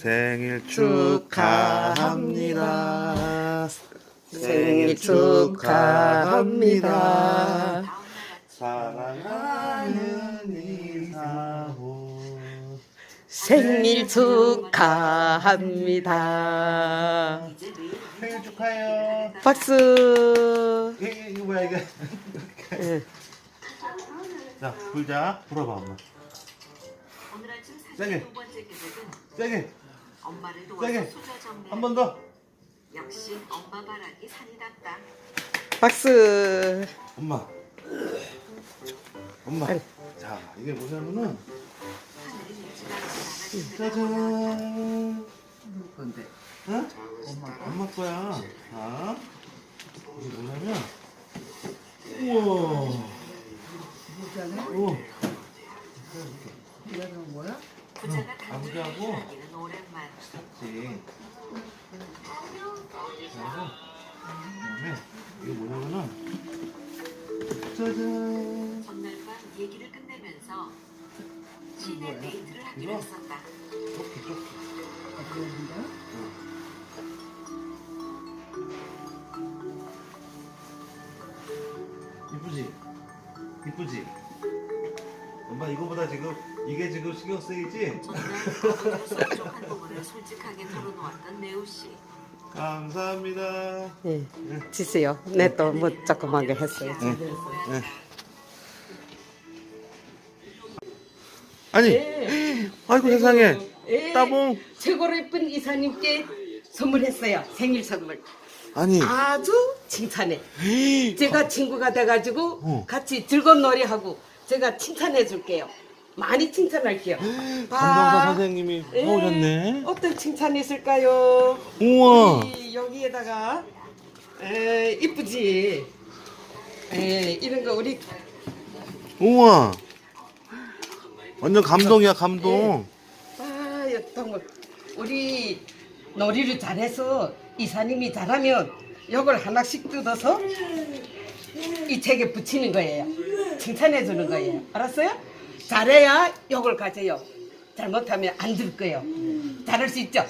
생일 축하합니다. 생일 축하합니다. 사랑하는 이사호. 생일 축하합니다. 생일 축하해요. 박수. 이게 이거 뭐야? 예. 자 불자 불어봐 엄마. 세게. 세게 엄마를. 도와서 소자 정리. 한 번 더. 역시 엄마 바라기 산이 닿다. 박수. 엄마. 엄마. 아니. 자 이게 뭐냐면은 하늘이 짜잔. 건데 어? 엄마 엄마 거야. 자 이게 뭐냐면 우와. 모자네? 우와. 이거는 뭐야? 부자가 단둘이 아버지하고 일하기는 오랜만. 그래서 그다음에 이게 뭐냐면은 짜잔. 전날 밤 얘기를 끝내면서 시내 데이트를 하기로 이거? 했었다. 아, 그런가? 이쁘지? 이쁘지? 엄마 이거보다 지금 이게 지금 신경 쓰이지? 전날 아버지로서 부족한 부분을 솔직하게 털어놓았던 네우 씨. 감사합니다. 예. 주세요. 네, 또 뭐 조그맣게 했어요. 아니, 아이고 세상에, 예. 따봉. 최고로 예쁜 이사님께 선물했어요. 생일 선물. 아니, 아주 칭찬해. 제가 친구가 돼가지고 어. 같이 즐거운 놀이하고 제가 칭찬해 줄게요. 많이 칭찬할게요. 감정사 선생님이 예. 해오셨네. 어떤 칭찬이 있을까요? 우와, 우리 여기에다가 에, 이쁘지. 에, 이런 거 우리 우와. 완전 감동이야, 감동. 아, 정말 우리 놀이를 잘해서 이사님이 잘하면 이걸 하나씩 뜯어서 이 책에 붙이는 거예요. 칭찬해 주는 거예요. 알았어요? 잘해야 이걸 가져요. 잘못하면 안 들 거예요. 잘할 수 있죠?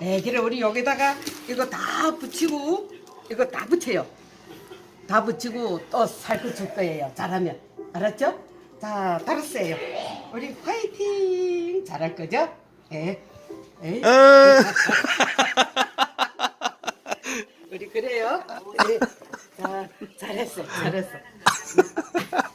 네, 그래 우리 여기다가 이거 다 붙이고 이거 다 붙여요. 다 붙이고 또 살고 줄 거예요. 잘하면. 알았죠? 자, 달았어요. 우리 화이팅! 잘할 거죠? 예. 예. 에. 우리 그래요? 예. 자, 잘했어. 잘했어.